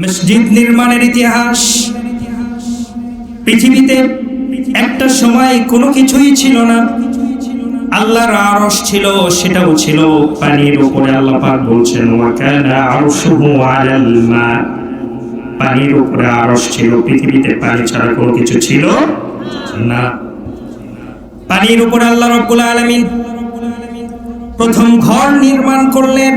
মসজিদ নির্মাণের ইতিহাস। পৃথিবীতে একটা সময় কোনো কিছুই ছিল না। আল্লাহর আরশ ছিল, সেটাও ছিল পানির উপরে। আল্লাহ পাক বলছেন পানির উপরে আরশ ছিল, পৃথিবীতে পানি ছাড়া কোনো কিছু ছিল না। পানির উপরে আল্লাহ রব্বুল আলামিন প্রথম ঘর নির্মাণ করলেন।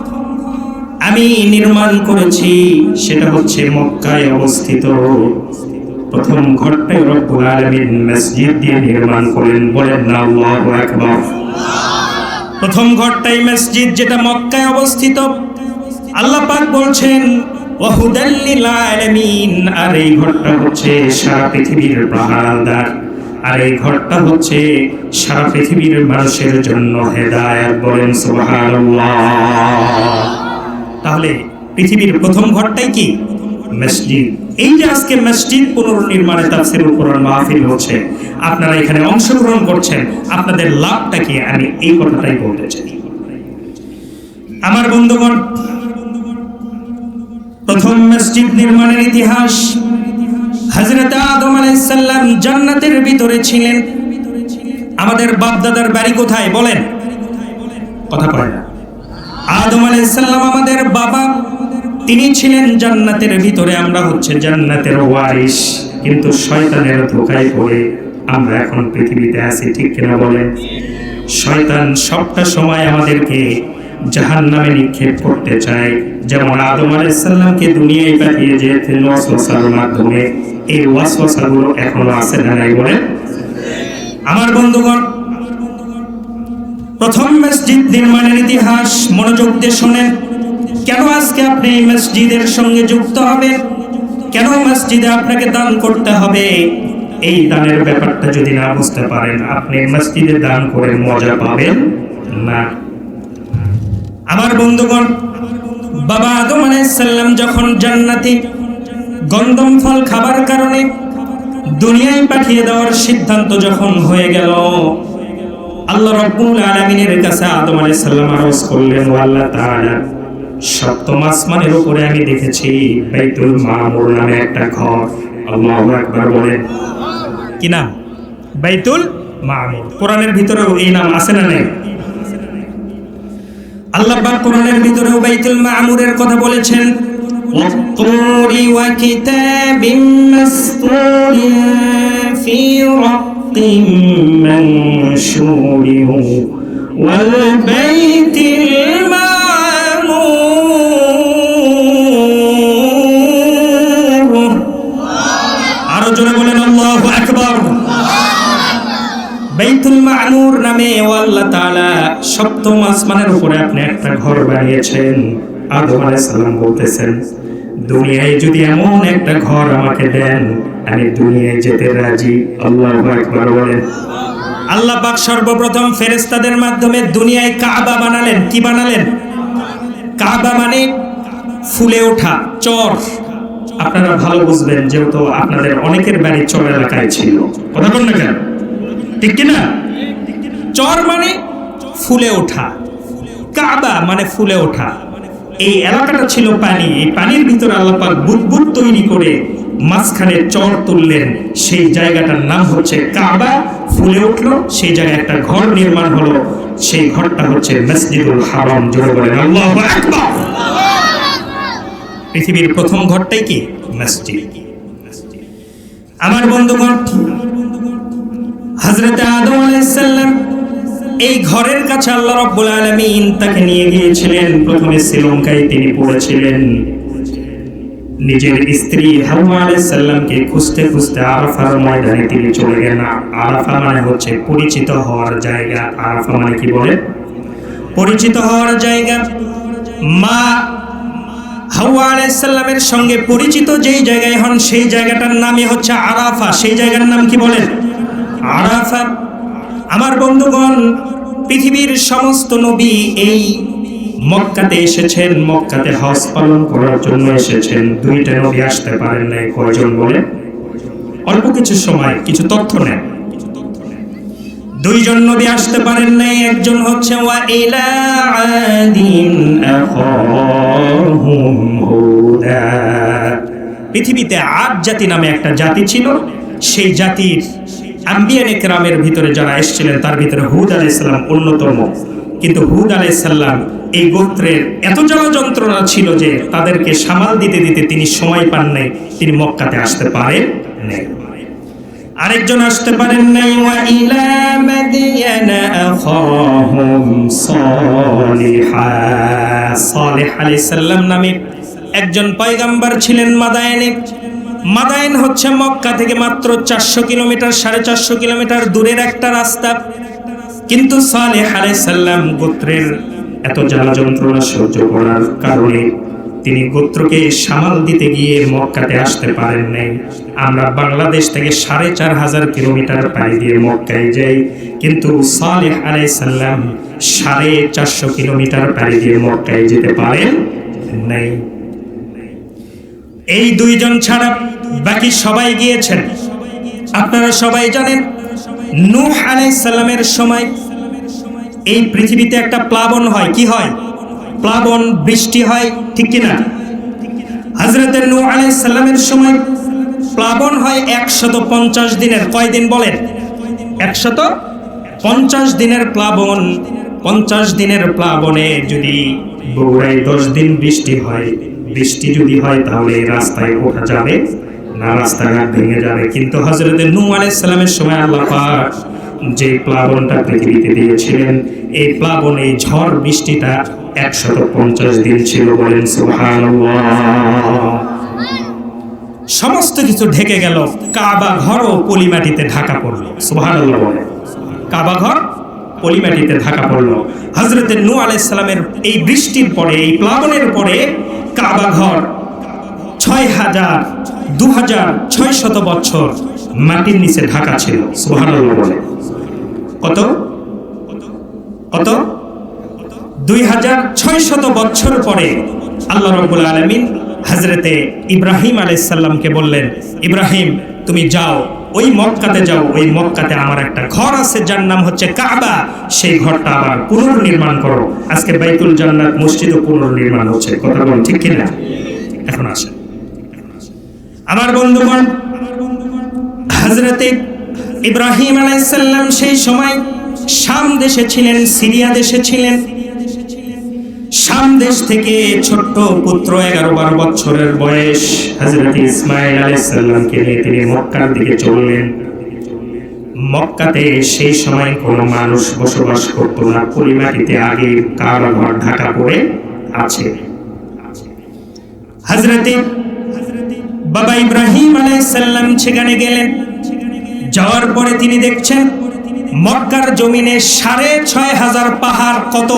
আমি নির্মাণ করেছি, সেটা হচ্ছে মক্কায় অবস্থিত। প্রথম ঘরটাই রব্বুল আলামিন মসজিদ দিয়ে নির্মাণ করেন, বলেন না, আল্লাহু আকবার। প্রথম ঘরটাই মসজিদ যেটা মক্কায় অবস্থিত। আল্লাহ পাক বলছেন ওয়াহুদাল্লিল আলামিন আর এই ঘরটা হচ্ছে সারা পৃথিবীর পাহারাদার আর এই ঘরটা হচ্ছে সারা পৃথিবীর মানুষের জন্য হেদায়েত, বলেন সুবহানাল্লাহ। তাহলে পৃথিবীর প্রথম ঘরটাই কি? মসজিদ। এই যে আজকে মসজিদ পুনর্নির্মাণে তাফসির কোরআন মাহফিল হচ্ছে, আপনারা এখানে অংশগ্রহণ করছেন, আপনাদের লাভটা কি? আমি এই কথাটাই বলতে চাই। আমার বন্ধুগণ, প্রথম মসজিদ নির্মাণের ইতিহাস। হযরত আদম আলাইহিস সালাম জান্নাতের ভিতরে ছিলেন। আমাদের বাপদাদার বাড়ি কোথায় বলেন? কথা কয় না। আদম আলাইসাল্লাম আমাদের বাবা। তিনি ছিলেন জান্নাতের ভিতরে, আমরা হচ্ছে জান্নাতের ওয়ারিস কিন্তু শয়তানের ধোকায় পড়ে আমরা এখন পৃথিবীতে আছি, ঠিক কিনা বলেন? শয়তান সবটা সময় আমাদেরকে জাহান নামে নিক্ষেপ করতে চায়। যেমন আদম আলাইসাল্লামকে দুনিয়ায় পাঠিয়ে যেতেন ওয়াসওয়াসার মাধ্যমে। এই ওয়াসওয়াসাগুলো এখনও আছে না নাই বলেন? আমার বন্ধুগণ প্রথম মসজিদ নির্মাণের ইতিহাস মনোযোগ দিয়ে শোনেন। কেন আজকে আপনি এই মসজিদের সঙ্গে যুক্ত হবেন কেন মসজিদে আপনাকে দান করতে হবে? এই দানের ব্যাপারটা যদি না বুঝতে পারেন, আপনি মসজিদে দান করে মজা পাবেন না। আমার বন্ধুগণ, বাবা আদম আলাইসাল্লাম যখন জান্নাতি গন্ধম ফল খাবার কারণে দুনিয়ায় পাঠিয়ে দেওয়ার সিদ্ধান্ত যখন হয়ে গেল আল্লাহ রব্বুল আলামিনের কাছে আদম আলাইহিস সালাম আরজ করলেন ও আল্লাহ তাআলা সপ্তম আসমানের উপরে আমি দেখেছি বাইতুল মামুর নামে একটা ঘর আল্লাহু আকবার বলেন কি নাম বাইতুল মামুর কোরআনের ভিতরেও এই নাম আছে না নেই আল্লাহ পাক কোরআনের ভিতরেও বাইতুল মামুরের কথা বলেছেন والطور وكتاب مسطور في رق منشور والبيت المعمور আরো জোরে বলেন আল্লাহু আকবার বাইতুল মামুর নামে ও আল্লাহ তাআলা সপ্তম আসমানের উপরে আপনি একটা ঘর বানিয়েছেন আদম আলাইহিস সালাম বলতেছেন দুনিয়ায় যদি এমন একটা ঘর আমাকে দেন আমি দুনিয়ায় যেতে রাজি, আল্লাহু আকবার বলেন। আল্লাহ পাক সর্বপ্রথম ফেরেশতাদের মাধ্যমে দুনিয়ায় কাবা বানালেন। কি বানালেন? কাবা মানে ফুলে ওঠা, চর। আপনারা ভালো বুঝবেন যেহেতু আপনাদের অনেকের বাড়ি চর এলাকায় ছিল। কথা বল না কেন? ঠিক কিনা? চর মানে ফুলে ওঠা। কাবা মানে ফুলে ওঠা। এই এলাকাটা ছিল পানি। এই পানির ভিতরে আল্লাপাক বুদবুদ তৈরি করে মাঝখানে চর তুললেন। সেই জায়গাটার নাম হচ্ছে কাবা। ফুলে উঠল, সেই জায়গায় একটা ঘর নির্মাণ হলো। সেই ঘরটা হচ্ছে মসজিদুল হারাম, জোরে বলেন আল্লাহু পৃথিবীর প্রথম ঘরটাই কি? মসজিদ। আমার বন্ধুগণ, হযরত আদম আলাইহিস সালাম এই ঘরের কাছে আল্লাহ রাব্বুল আলামিন তাকে নিয়ে গিয়েছিলেন। প্রথমে শ্রীলঙ্কায় তিনি পড়েছিলেন। নিজের স্ত্রী হাওয়া আলাইহিস সালামকে খুঁজতে খুঁজতে আরাফার ময়দানে তিনি চলে গেলেন। আরাফা মানে হচ্ছে পরিচিত হওয়ার জায়গা। আরাফা মানে কি বলে? পরিচিত হওয়ার জায়গা। মা হাওয়া আলাইসাল্লামের সঙ্গে পরিচিত যেই জায়গায় হন, সেই জায়গাটার নামই হচ্ছে আরাফা। সেই জায়গার নাম কি বলেন আরাফা। আমার বন্ধুগণ, পৃথিবীর সমস্ত নবী এই মক্কাতে এসেছেন, মক্কাতে হজ পালন করার জন্য এসেছেন। দুইটা নবী আসতে পারেন নাই, কয়জন বলে? অল্প কিছু সময়, কিছু তথ্য নেন। দুইজন নবী আসতে পারেন নাই, একজন হচ্ছে, ওয়া ইলা আদিন হুদা। পৃথিবীতে আদ জাতি নামে একটা জাতি ছিল। সেই জাতির আম্বিয়ান একরামের ভিতরে যারা এসেছিলেন, তার ভিতরে হুদ আলাইসাল্লাম অন্যতম। কিন্তু হুদ আলাইসাল্লাম এই গোত্রের এত জ্বালা যন্ত্রণা ছিল যে তাদেরকে সামাল দিতে দিতে তিনি সময় পান নাই, তিনি মক্কাতে আসতে পারেন নাই। আরেকজন আসতে পারেন নাই নামে একজন পয়গাম্বার ছিলেন মাদায়েনে। মাদায়েন হচ্ছে মক্কা থেকে মাত্র চারশো কিলোমিটার, সাড়ে চারশো কিলোমিটার দূরের একটা রাস্তা। কিন্তু সালেহ গোত্রের এত জ্বালা যন্ত্রণা সহ্য করার কারণে তিনি গোত্রকে সামাল দিতে গিয়ে মক্কাতে আসতে পারেন নাই। আমরা বাংলাদেশ থেকে সাড়ে চার হাজার কিলোমিটার পাড়ি দিয়ে মক্কায় যাই, কিন্তু সালেহ আলাইসাল্লাম সাড়ে চারশো কিলোমিটার পাড়ি দিয়ে মক্কায় যেতে পারেন নাই। এই দুইজন ছাড়া বাকি সবাই গিয়েছেন। আপনারা সবাই জানেন নূহ আলাইসাল্লামের সময় এই পৃথিবীতে একটা প্লাবন হয়। কি হয়? প্লাবন, বৃষ্টি হয়, ঠিক কিনা? হজরত নূ আলাইসাল্লামের সময় প্লাবন হয় একশত পঞ্চাশ দিনের। কয়দিন বলেন? একশত পঞ্চাশ দিনের প্লাবন, পঞ্চাশ দিনের প্লাবনে যদি দশ দিন বৃষ্টি হয়, বৃষ্টি যদি হয় তাহলে রাস্তায় ওঠা যাবে। রাস্তাঘাট ভেঙে যাবে। কিন্তু হজরত নূ আলাইসাল্লামের সময় আল্লাহ পাক যে প্লাবনটা পৃথিবীতে দিয়েছিলেন, এই প্লাবন, এই ঝড় বৃষ্টিটা একশত পঞ্চাশ দিন ছিল বলেন সমস্ত কিছু ঢেকে গেল। কাবা ঘরও পলিমাটিতে ঢাকা পড়ল। বলে কাবা ঘর পলিমাটিতে ঢাকা পড়ল। হজরতের নূ আলাইসালামের এই বৃষ্টির পরে, এই প্লাবনের পরে কাবা ঘর ছয় হাজার দু হাজার ছয় শত বছর মাটির নিচে ঢাকা ছিল, সুবহানাল্লাহ বলে। কত? কত? দুই হাজার ছয় শত বছর পরে আল্লাহ রব্বুল আলমিন হাজরতে ইব্রাহিম আলাইসাল্লামকে বললেন, ইব্রাহিম, তুমি যাও, ওই মক্কাতে যাও, ওই মক্কাতে আমার একটা ঘর আছে, যার নাম হচ্ছে কাবা। সেই ঘরটা আবার পুনর্নির্মাণ করো। আজকে বাইতুল জান্নাত মসজিদও পুনর্নির্মাণ হচ্ছে। কথা বল ঠিক কিনা? এখন আসেন। আমার বন্ধুগণ হজরতে ইব্রাহিম আলাইসাল্লাম সেই সময় শাম দেশে ছিলেন, সিরিয়া দেশে ছিলেন। শাম দেশ থেকে ছোট্ট পুত্র এগারো বারো বছরের বয়স হজরত ইসমাইল আলাইসাল্লামকে নিয়ে তিনি মক্কার দিকে চললেন। মক্কাতে সেই সময় কোনো মানুষ বসবাস করত না, পরিমাটিতে আগে কাবা ঘর ঢাকা পড়ে আছে। হজরতে বাবা ইব্রাহিম আলাইসাল্লাম সেখানে গেলেন। যাওয়ার পরে তিনি দেখছেন মক্কার জমিনে সাড়ে ছয় হাজার পাহাড় কত?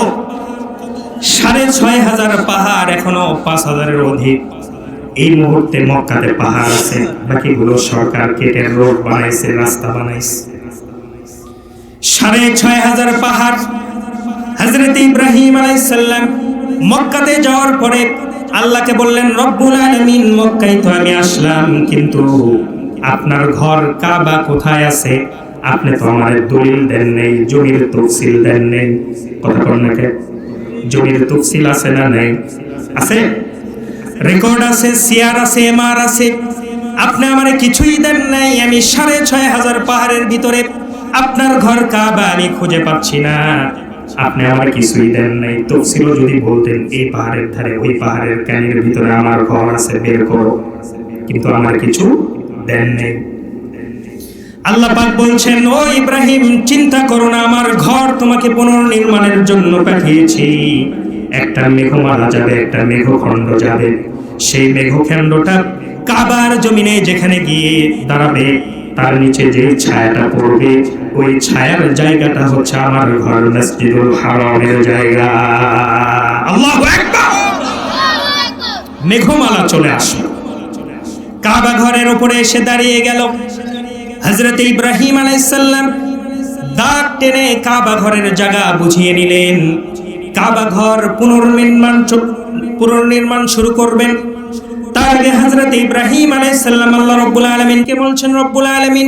সাড়ে ছয় হাজার পাহাড় এখনও পাঁচ হাজারের অধিক। এই মুহূর্তে মক্কাতে পাহাড় আছে, বাকিগুলো সরকার কেটে রোড বানাইছে, রাস্তা বানাইছে। সাড়ে ছয় হাজার পাহাড়। হজরত ইব্রাহিম আলাইসাল্লাম মক্কাতে যাওয়ার পরে আল্লাহকে বললেন, রব্বুল আলমিন মক্কায় তো আমি আসলাম, কিন্তু আপনার ঘর কাবা কোথায় আছে? আপনি তো আমার দলিল দেন নেই, জমির তফসিল দেন নেই। কথা নাকি জমির তফসিল আছে না নেই? আছে? রেকর্ড আছে সিয়ার আছে, এমআর আছে। আপনি আমার কিছুই দেন নাই, আমি সাড়ে ছয় হাজার পাহাড়ের ভিতরে আপনার ঘর কাবা আমি খুঁজে পাচ্ছি না। আপনি আমার কিছুই দেন নাই। তফসিলও যদি বলতেন এই পাহাড়ের ধারে, ওই পাহাড়ের ক্যানের ভিতরে আমার ঘর আছে, বের করো। কিন্তু আমার কিছু দেন নেই। আল্লাহ পাক বলছেন, ও ইব্রাহিম, চিন্তা করো না, আমার ঘর তোমাকে পুনর্নির্মাণের জন্য পাঠিয়েছি। একটা মেঘ মারা যাবে, একটা মেঘখণ্ড যাবে। সেই মেঘখণ্ডটা কাবার জমিনে যেখানে গিয়ে দাঁড়াবে তার নিচে যে ছায়াটা পড়বে, ওই ছায়ার জায়গাটা হচ্ছে আমার ঘর, মসজিদুল হারামের জায়গা। মেঘমালা চলে আসলো। কাবা ঘরের উপরে এসে দাঁড়িয়ে গেল। হজরত ইব্রাহিম আলাইসাল্লাম দাগ টেনে কাবা ঘরের জায়গা বুঝিয়ে নিলেন। কাবা ঘর পুনর্নির্মাণ পুনর্নির্মাণ শুরু করবেন। তার আগে হজরত ইব্রাহিম আলাইসাল্লাম আল্লাহ রব্বুল আলমিনকে বলছেন, রব্বুল আলমিন,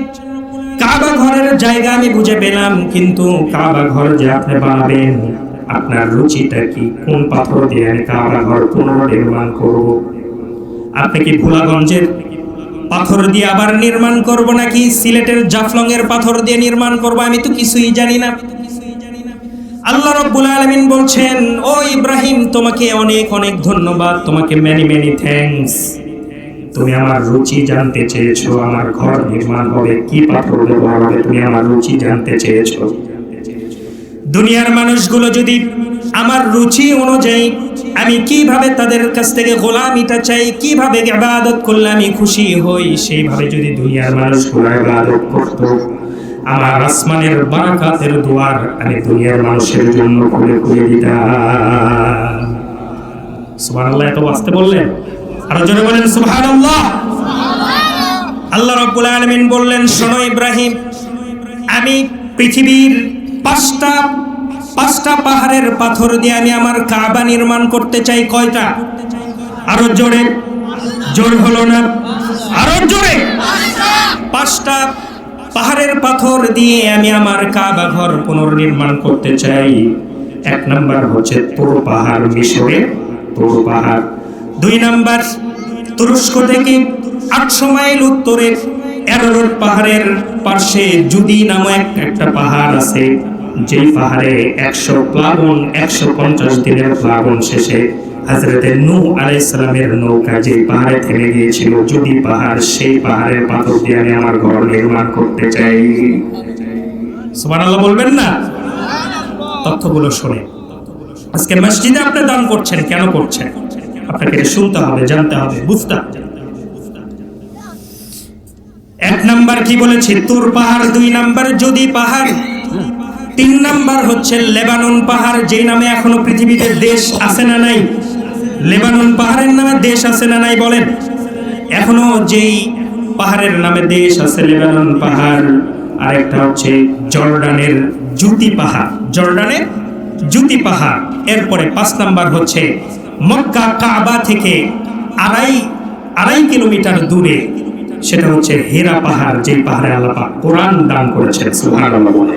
কাবা ঘরের জায়গা আমি বুঝে পেলাম, কিন্তু কাবা ঘর যে আপনি বানাবেন, আপনার রুচিটা কি? কোন পাথর দিয়ে আমি কাবা ঘর পুনর্নির্মাণ করব? আপনি কি ভোলাগঞ্জের পাথর দিয়ে আবার নির্মাণ করব নাকি সিলেটের জাফলং এর পাথর দিয়ে নির্মাণ করব? আমি তো কিছুই জানি না। আল্লাহ রব্বুল আলামিন বলছেন, ও ইব্রাহিম, তোমাকে অনেক অনেক ধন্যবাদ। তোমাকে মেনি মেনি থ্যাঙ্কস তুমি আমার রুচি জানতে চেয়েছো, আমার ঘর নির্মাণ হবে, কি পাথর ব্যবহার হবে, তুমি আমার রুচি জানতে চেয়েছো। দুনিয়ার মানুষগুলো যদি আমার রুচি অনুযায়ী আমি কীভাবে তাদের কাছ থেকে গোলামিটা চাই, কীভাবে ইবাদত করলে আমি খুশি হই, সেইভাবে যদি দুনিয়ার মানুষগুলো ইবাদত করত আমার আসমানের বারাকাতের দুয়ার আমি দুনিয়ার মানুষের জন্য খুলে খুলে দিতাম। এত বললেন? আরও জোরে বলেন, সুবহানাল্লাহ। আল্লাহ রাব্বুল আলামিন বললেন, শোনো ইব্রাহিম, আমি পৃথিবীর পাঁচটা পাঁচটা পাহাড়ের পাথর দিয়ে আমি আমার কাবা নির্মাণ করতে চাই, কয়টা? আরও জোরে। জোর হলো না? আরও জোরে। পাঁচটা পাহাড়ের পাথর দিয়ে আমি আমার কাবা ঘর পুনর্নির্মাণ করতে চাই। এক নাম্বার হচ্ছে তোর পাহাড় মিশরে তোর পাহাড়। দুই নাম্বার, তুরস্ক থেকে আটশো মাইল উত্তরে এরোরোড পাহাড়ের পাশে জুদি নামক একটা পাহাড় আছে, যেই পাহাড়ে একশো প্লাবন একশো পঞ্চাশ দিনের প্লাবন শেষে হাজরতে নূ আলাইসালামের নৌকা যে পাহাড়ে থেমে গিয়েছিল, যদি পাহাড়, সেই পাহাড়ের পাথর দিয়ে আমি আমার ঘর নির্মাণ করতে চাই। সুবহানাল্লাহ বলবেন না? তথ্যগুলো শুনে। আজকে মসজিদে আপনি দান করছেন, কেন করছেন? আপনাকে শুনতে হবে, জানতে হবে, বুঝতে হবে। এক নাম্বার কি বলেছে? তোর পাহাড়, দুই নাম্বার যদি পাহাড়, তিন নাম্বার হচ্ছে লেবানন পাহাড় যে নামে এখনও পৃথিবীতে দেশ আছে না নাই। লেবানন পাহাড়ের নামে দেশ আছে না নাই বলেন? এখনও যেই পাহাড়ের নামে দেশ আছে লেবানন পাহাড়, আরেকটা হচ্ছে জর্ডানের জুতি পাহাড়। জর্ডানের জুতি পাহাড়, এরপরে পাঁচ নাম্বার হচ্ছে মক্কা কাবা থেকে আড়াই আড়াই কিলোমিটার দূরে, সেটা হচ্ছে হেরা পাহাড় যে পাহাড়ে আল্লাহ পাক কোরআন দান করেছে বলে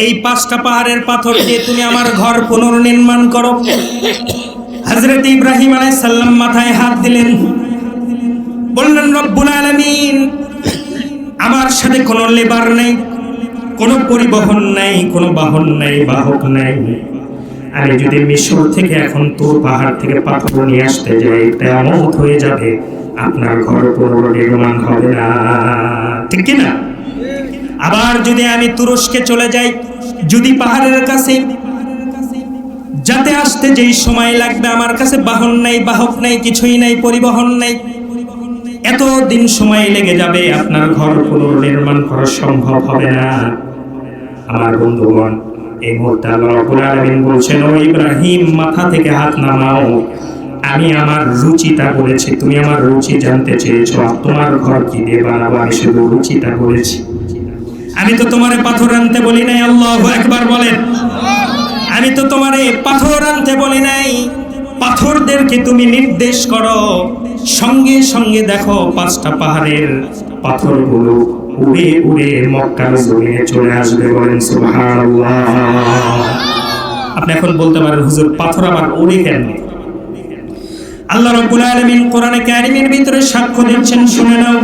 এই পাঁচটা পাহাড়ের পাথর দিয়ে তুমি আমার ঘর পুনর্নির্মাণ করো। হজরত ইব্রাহিম সালাম মাথায় হাত দিলেন। বললেন, রব্বুল আলমিন, আমার সাথে কোনো লেবার নেই, কোনো পরিবহন নাই, কোনো বাহন নাই, বাহক নাই। আমি যদি মিশর থেকে এখন তোর পাহাড় থেকে পাথর নিয়ে আসতে যাই তেমত হয়ে যাবে, আপনার ঘর পুনর্নির্মাণ হবে না। ঠিক না? আবার যদি আমি তুরস্কে চলে যাই, যদি পাহাড়ের কাছে যাতে আসতে যেই সময় লাগবে, আমার কাছে বাহন নাই, বাহক নাই, কিছুই নাই, পরিবহন নাই এত দিন সময় লেগে যাবে, আপনার ঘর পুনর্নির্মাণ করা সম্ভব হবে না। আমার বন্ধুগণ, এই মুহূর্তে আল্লাহ রাব্বুল আলামিন বলছেন, ও ইব্রাহিম, মাথা থেকে হাত নামাও। আমি আমার রুচিটা বলেছি তুমি আমার রুচি জানতে চেয়েছো তোমার ঘর কি? দিয়ে বানাবো আমি শুধু রুচিটা বলেছি আমি তো তোমারে পাথর আনতে বলি নাই, আল্লাহ একবার বলেন। আমি তো তোমারে পাথর আনতে বলি নাই। পাথরদেরকে তুমি নির্দেশ করো। সঙ্গে সঙ্গে দেখো পাঁচটা পাহাড়ের পাথরগুলো উড়ে উড়ে মক্কার জমিনে চলে আসবে বলেন, সুবহানাল্লাহ। আপনি এখন বলতে পারেন, হুজুর, পাথর আবার উড়ে কেন? আল্লাহ রাব্বুল আলামিন কোরআনে কারীমের ভিতরে সাক্ষ্য দিচ্ছেন, শুনে নাও।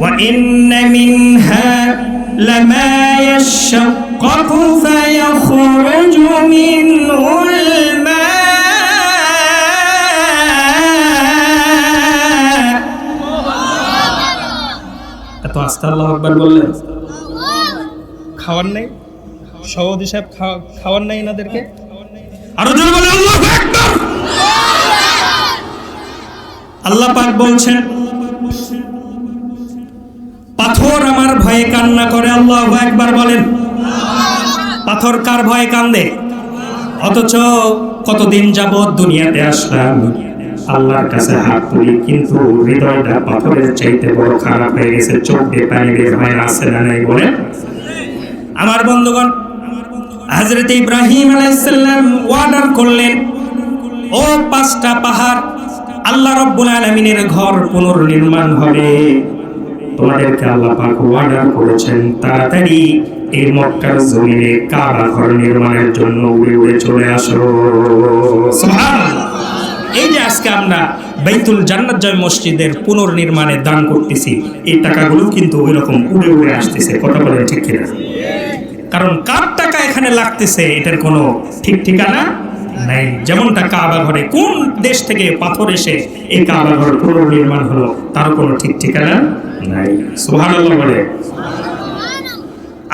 ওয়া ইন্না মিনহা লামা ইয়াশাক্কাকু ফায়াখরুজু মিনহুল মা এত আস্তে আল্লাহ আকবার বললেন। খাওয়ার নেই? সভাপতি সাহেব খাওয়ার নেই এনাদেরকে আরও জোরে বলে আল্লাহু আকবার। আল্লাহ পাক বলছেন পাথর আমার ভয়ে কান্না করে আল্লাহ একবার বলেন। পাথর কার ভয়ে কান্দে? অথচ কতদিন যাবৎ দুনিয়াতে আসলাম। আল্লাহর কাছে হাত তুলি, কিন্তু হৃদয়টা পাথরের চাইতে বড় খারাপ হয়ে গেছে। চোখ দিয়ে পানি বের হয় আসে না নাই বলে। আমার বন্ধুগণ, হজরত ইব্রাহিম আলাইসাল্লাম ওয়ার্ডার করলেন, ও পাঁচটা পাহাড় আল্লাহ রব্বুল আলমিনের ঘর পুনর্নির্মাণ হবে। তোমাদেরকে আল্লাহ পাক ওয়ার্ডার করেছেন, তাড়াতাড়ি এই মক্কার জমিনে কাবা ঘর নির্মাণের জন্য উড়ে উড়ে চলে আসো। এই যে আজকে আমরা বাইতুল জান্নাত জয় মসজিদের পুনর্নির্মাণে দান করতেছি, এই টাকাগুলো কিন্তু ওই রকম উড়ে উড়ে আসতেছে, কথা বলেন ঠিক কিনা? কারণ কার টাকা এখানে লাগতেছে, এটার কোনো ঠিক ঠিকানা? যেমনটা কাবা ঘরে কোন দেশ থেকে পাথর এসে এই কাবা ঘর পুনর্নির্মাণ হলো তার কোনো ঠিক ঠিকানা নাই। সুবহানাল্লাহ বলে।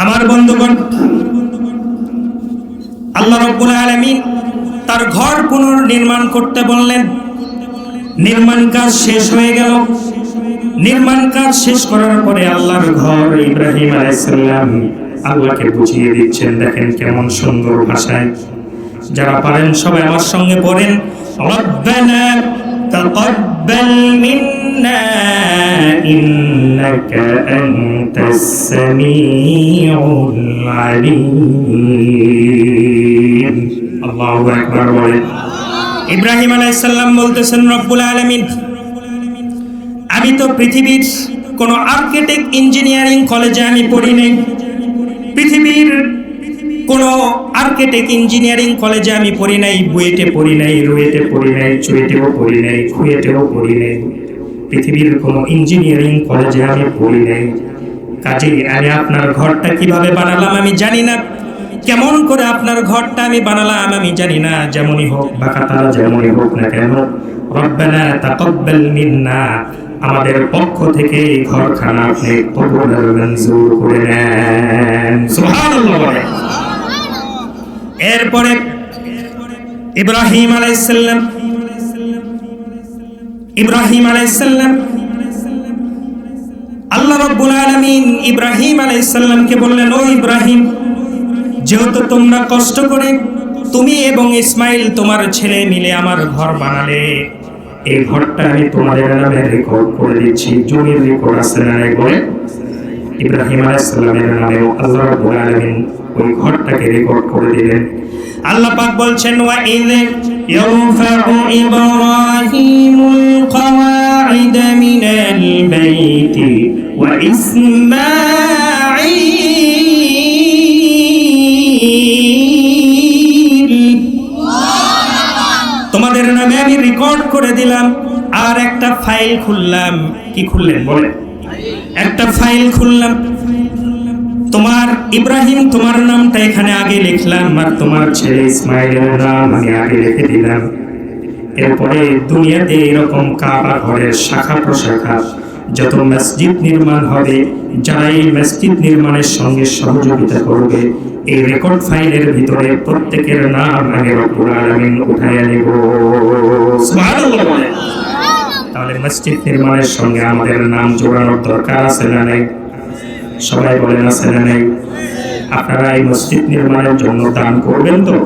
আমার বন্ধুগণ, আল্লাহ রব্বুল আলামিন তার ঘর পুনর্নির্মাণ করতে বললেন। নির্মাণ কাজ শেষ হয়ে গেল। নির্মাণ কাজ শেষ করার পরে আল্লাহর ঘর ইব্রাহিম আলাইসাল্লাম আল্লাহকে বুঝিয়ে দিচ্ছেন, দেখেন কেমন সুন্দর ভাষায়। যারা পারেন সবাই আমার সঙ্গে পড়েন। ইব্রাহিম আলাইসাল্লাম বলতেছেন, রব্বুল আলামিন, আমি তো পৃথিবীর কোনো আর্কিটেক্ট ইঞ্জিনিয়ারিং কলেজে আমি পড়ি নাই। পৃথিবীর কোনো আর্কিটেক্ট ইঞ্জিনিয়ারিং কলেজে আমি পড়ি নাই, বুয়েটে পড়ি নাই, রুয়েটে পড়ি নাই, চুয়েটেও পড়ি নাই, খুয়েটেও পড়ি নাই। পৃথিবীর কোনো ইঞ্জিনিয়ারিং কলেজে আমি পড়ি নাই। কাজেই আমি আপনার ঘরটা কীভাবে বানালাম আমি জানি না। কেমন করে আপনার ঘরটা আমি বানালাম আমি জানি না, যেমনই হোক বা কাতারা যেমনই হোক না কেন, রব্বানা তাকাব্বাল মিন্না, আমাদের পক্ষ থেকে এই ঘরখানা আপনি কবুল করে নেন। সুবহানাল্লাহ। এরপরে ইব্রাহিম আলাইসাল্লাম ইব্রাহিম আলাইসাল্লাম আল্লাহ রব্বুল আলামিন ইব্রাহিম আলাইসাল্লামকে বললেন, ও ইব্রাহিম, যেহেতু তোমরা কষ্ট করে তুমি এবং ইসমাইল তোমার ছেলে মিলে আমার ঘর বানালে, এই ঘরটা আমি তোমাদের নামে রেকর্ড করে দিচ্ছি। জমির রেকর্ড আছে না বলে ইব্রাহিম আলাইসাল্লামের নামে আল্লাহ রাব্বুল আলামিন ওই ঘরটাকে রেকর্ড করে দিলেন আল্লাহ পাক বলছেন ওয়া ইয ইয়ারফাউ ইব্রাহিমুল কওয়াইদ মিনাল বাইতি ওয়া ইসমাঈল তোমাদের নামে আমি রেকর্ড করে দিলাম আর একটা ফাইল খুললাম কি খুললেন? বলে একটা ফাইল খুললাম। তোমার ইব্রাহিম, তোমার নামটা এখানে আগে লিখলাম আর তোমার ছেলে ইসমাইলের নাম আমি আগে লিখে দিলাম। এরপরে দুনিয়াতে এরকম কাবা ঘরের শাখা প্রশাখা, যত মসজিদ নির্মাণ হবে, যারা এই মসজিদ নির্মাণের সঙ্গে সহযোগিতা করবে, এই রেকর্ড ফাইলের ভিতরে প্রত্যেকের নাম আমি আলামিন উঠাইয়া নিব। তাহলে মসজিদ নির্মাণের সঙ্গে আমাদের নাম জোড়ানোর দরকার আছে না নাই? সবাই বলেন আছে না নাই? আপনারা এই মসজিদ নির্মাণের জন্য দান করবেন তো?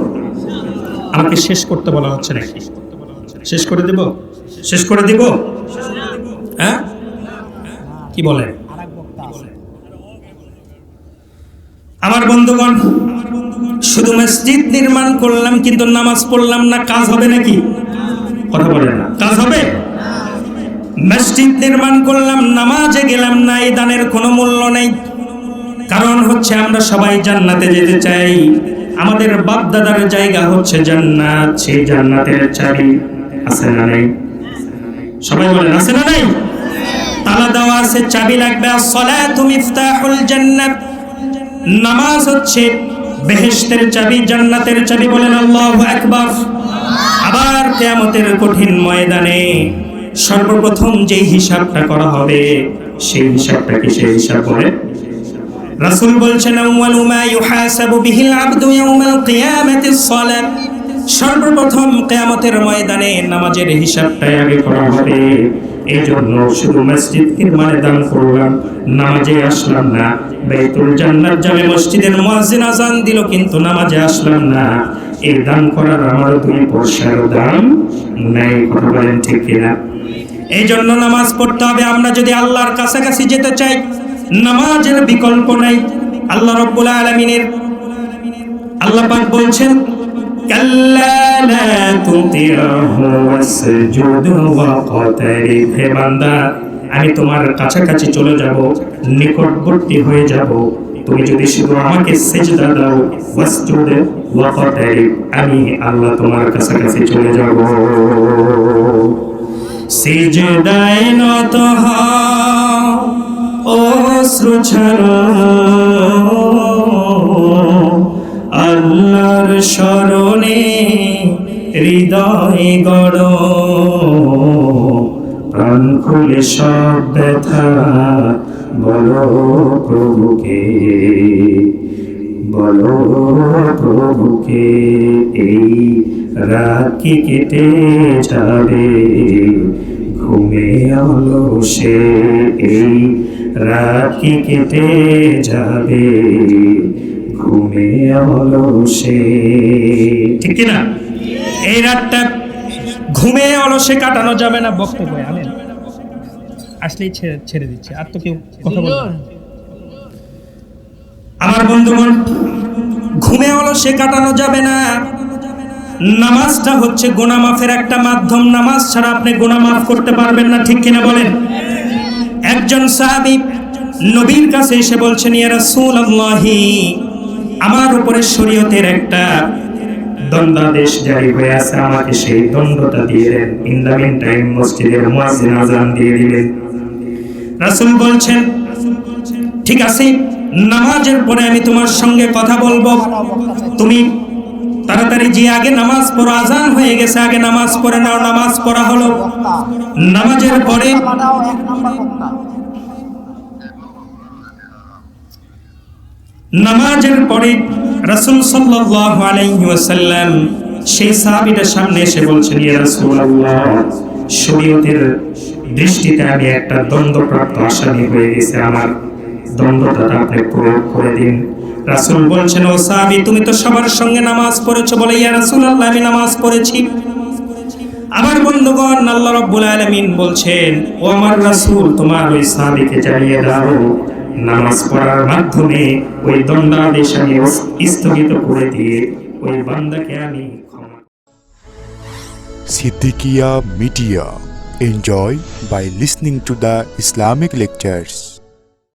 আমাকে শেষ করতে বলা হচ্ছে নাকি? শেষ করে দেব? শেষ করে দিব? হ্যাঁ? কি বলেন? আমার বন্ধুগণ, শুধু মসজিদ নির্মাণ করলাম কিন্তু নামাজ পড়লাম না, কাজ হবে নাকি? কথা বলেন না। কাজ হবে? মসজিদ নির্মাণ করলাম, নামাজে গেলাম না এই দানের কোনো মূল্য নেই। কারণ হচ্ছে আমরা সবাই জান্নাতে যেতে চাই। আমাদের বাপ দাদার জায়গা হচ্ছে জান্নাত সেই জান্নাতের চাবি আছে না নেই? সবাই বলেন, আছে না নাই? তালা দেওয়া আছে, চাবি লাগবে। আসসালাতু মিফতাহুল জান্নাত। নামাজ হচ্ছে বেহেশতের চাবি, জান্নাতের চাবি বলেন আল্লাহু আকবার। আবার কিয়ামতের কঠিন ময়দানে সর্বপ্রথম যে হিসাবটা করা হবে, সেই হিসাবটা কি সেই হিসাব বলে? রাসূল বলছেন, আউয়ালু মা ইউহাসাবু বিহিল আবদু ইয়াউমাল কিয়ামাতিস সালাত সর্বপ্রথম কিয়ামতের ময়দানে নামাজের হিসাবটাই আগে করা হবে। এই জন্য শুধু মসজিদ নির্মাণে দান করলাম, নামাজে আসলাম না। বাইতুল জান্নাত জামে মসজিদের মুয়াজ্জিন আজান দিল, কিন্তু নামাজে আসলাম না। এই দান করার আমারও তুমি পয়সার দাম নাই কথা বলেন ঠিক কিনা? এই জন্য নামাজ পড়তে হবে। আমরা যদি আল্লাহর কাছাকাছি যেতে চাই, নামাজের বিকল্প নাই। আল্লাহ রব্বুল আলমিনের আল্লাহ পাক বলছেন আমি তোমার কাছাকাছি চলে যাব, নিকটবর্তী হয়ে যাব। তুমি যদি শুধু আমাকে সেজদা দাও ওয়াসজুদ ওয়াকতারিব আমি আল্লাহ তোমার কাছাকাছি চলে যাব। সিজদায় নত হও, অশ্রু ছাড়ো। আল্লাহর স্মরণে হৃদয় গড়। প্রাণ খুলে সব ব্যথা বলো প্রভুকে বলো প্রভুকে, এই কি কেটে যাবে ঘুমে আলো সে, এই কি কেটে যাবে ঘুমে অলসে ঠিক না এই রাতটা ঘুমে অলসে কাটানো যাবে না, বক্তব্য আনেন। আসলেই ছেড়ে ছেড়ে দিচ্ছে। আর তো কেউ কথা বলবে আমার বন্ধুগণ ঘুমে অলসে কাটানো যাবে না। নামাজটা হচ্ছে গোনা মাফের একটা মাধ্যম। নামাজ ছাড়া আপনি গোনা মাফ করতে পারবেন না ঠিক কিনা বলেন? একজন সাহাবী নবীর কাছে এসে বলছেন ইয়া রাসূলুল্লাহি আমার উপরে শরীয়তের একটা দণ্ডাদেশ জারি হয়ে আছে। আমাকে সেই দণ্ডটা দিয়ে দেন। ইন দ্য মিন টাইম মসজিদের মুয়াজ্জিন আজান দিয়ে দিলেন। রাসূল বলছেন, ঠিক আছে, নামাজের পরে আমি তোমার সঙ্গে কথা বলব। তুমি তাড়াতাড়ি যে আগে নামাজ পড়ো, আজান হয়ে গেছে, আগে নামাজ পড়ে নাও, নামাজ পড়া হলো। নামাজের পরে নামাজের পরে রাসূল সাল্লাল্লাহু আলাইহি ওয়াসাল্লাম সেই সাহাবীটার সামনে এসে বলছেন দৃষ্টিতে আমি একটা দ্বন্দ্বপ্রাপ্ত আসামি হয়ে গেছে আমার দ্বন্দ্বটা আপনি প্রয়োগ করে দিন রাসূল বলছেন, ও সাহাবী, তুমি তো সবার সঙ্গে নামাজ পড়েছো বলে ইয়া রাসূলুল্লাহ, আমি নামাজ পড়েছি আমার বন্ধুগণ, আল্লাহ রাব্বুল আলামিন বলছেন, ও আমার রাসূল, তোমার ওই সাহাবীকে জানিয়ে দাও, নামাজ পড়ার মাধ্যমে ওই দণ্ডাদেশ আমি স্থগিত করে দিয়ে ওই বান্দাকে আমি Siddiqia Media. Enjoy by listening to the Islamic lectures.